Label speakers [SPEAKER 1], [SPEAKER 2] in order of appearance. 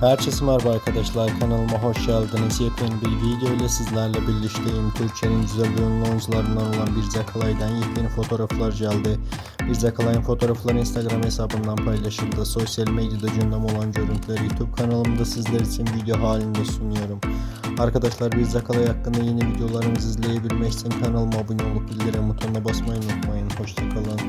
[SPEAKER 1] Herkese merhaba arkadaşlar kanalıma hoş geldiniz. Yepyeni bir video ile sizlerle birlikteyim. Türkiye'nin güzel ve ünlü oyuncularından olan Bir Zakalay'dan yepyeni fotoğraflar geldi. Bir Zakalay'ın fotoğrafları Instagram hesabından paylaşıldı. Sosyal medyada gündem olan görüntüleri YouTube kanalımda sizler için video halinde sunuyorum. Arkadaşlar Bir Zakalay hakkında yeni videolarımızı izleyebilmek için kanalıma abone olup bildirim butonuna basmayı unutmayın. Hoşçakalın.